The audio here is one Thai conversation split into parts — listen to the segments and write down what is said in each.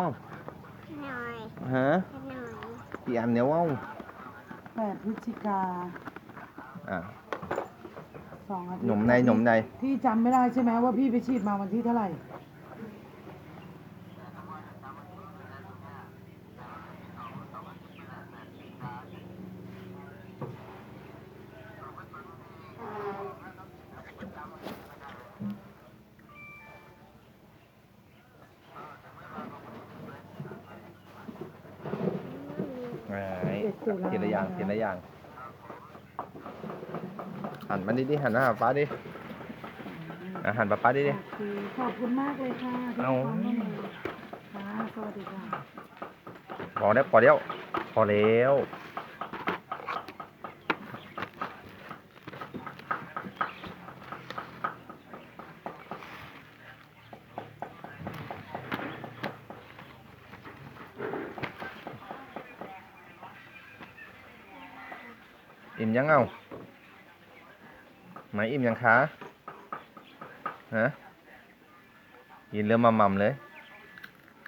ว้าวหน่อยฮะหน่อยกี่อันเนี่ยว้าวแปดพฤศจิกาอะสองอาทิตย์หนมในหนมในพี่จำไม่ได้ใช่ไหมว่าพี่ไปฉีดมาวันที่เท่าไหร่ ไห นทีละอย่างทีละอย่าง หันมาดิดิหันมาหาป้าดิอะหันมาป้าดิดิโอเคขอบคุณมากเลยค่ะที่เอา ความร่วมมือค่ะสวัสดีค่ะ พอแล้วพอแล้วพอแล้ว อิ่มยังเอาไหมอิ่มยังคะฮะยินเริ่มมาม่ำเลย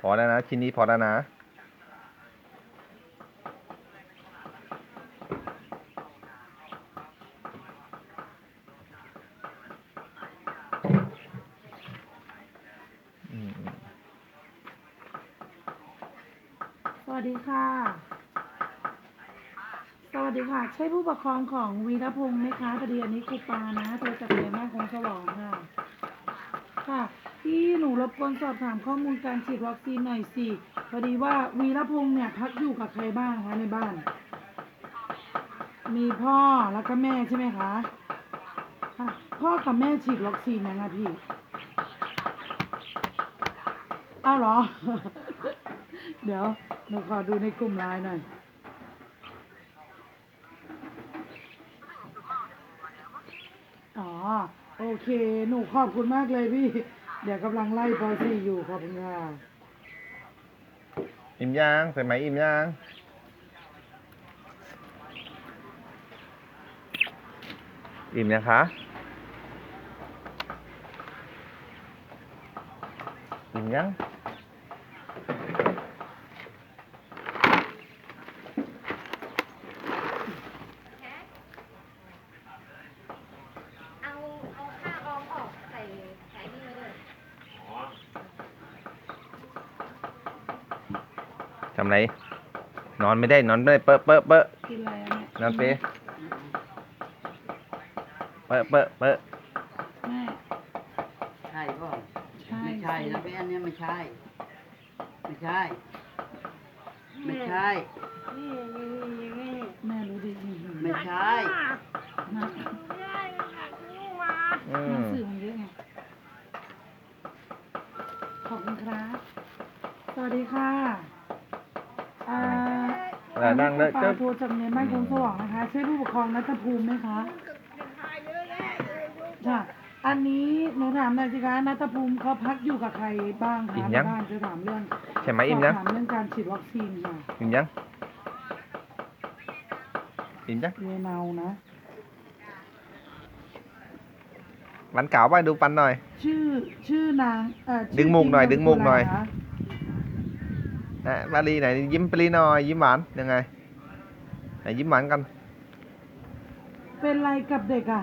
พอแล้วนะ ชิ้นนี้พอแล้วนะสวัสดีค่ะ สวัสดีค่ะ ใช่ผู้ปกครองของวีรพงศ์ไหมคะพอดีอันนี้ครูปานะโทรจากเรียนแม่คงฉลองค่ะ ค่ะที่หนูรบกวนสอบถามข้อมูลการฉีดวัคซีนหน่อยสิพอดีว่าวีรพงศ์เนี่ยพักอยู่กับใครบ้างคะในบ้าน มีพ่อแล้วก็แม่ใช่ไหมคะค่ะพ่อกับแม่ฉีดวัคซีนยังไงพี่อ้าวเหรอ เดี๋ยวหนูขอดูในกลุ่มไลน์หน่อย อ๋อ โอเค หนูขอบคุณมากเลยพี่ เดี๋ยวกำลังไล่ปอซี่อยู่ขอบคุณค่ะอิ่มยังใส่ไหมอิ่มยังอิ่มยังคะอิ่มยัง เอาเอาผ้าออมออกใส่ใส่นี่ไว้เลย ทำไร นอนไม่ได้นอนไม่ได้เปอะเปอะเปอะกินอะไรอะเนี่ยนอนเปะเปอะเปอะเปอะแม่ใช่ป่ะใช่ไม่ใช่นะพี่อันเนี้ยไม่ใช่ ไม่ใช่ ไม่ใช่นี่นี่นี่นี่แม่รู้ดีจริงไม่ใช่ๆนะไม่ได้ค่ะลูกมาอืหนัมงสือมันเยอะไง ขอบคุณครับ สวัสดีค่ะอ่า อะไรนั่งเลยปาเจ้าโทรจากเรียนแม่คงสว่างนะคะใช่ผู้ปกครองนัทภูมิไหมคะค่ะ อันนี้หนูถามหน่อยสิคะนัทภูมิเขาพักอยู่กับใครบ้างคะอิ่มในยังบ้านจะถามเรื่องใช่ไหมอิ่มยังสบถามเรื่องการฉีดวัคซีนค่ะอิ่มยังอิ่มยังเรเนานะปันเก่าไปดูปันหน่อย ชื่อชื่อนางเอ่อชื่ดึงมุกหน่อยจริดึงมุกหน่อยะไรคะ นะปาลีไหนยิ้มปลีหน่อยยิ้มหวานยังไงไหนยิ้มหวานกัน เป็นไรกับเด็กอะ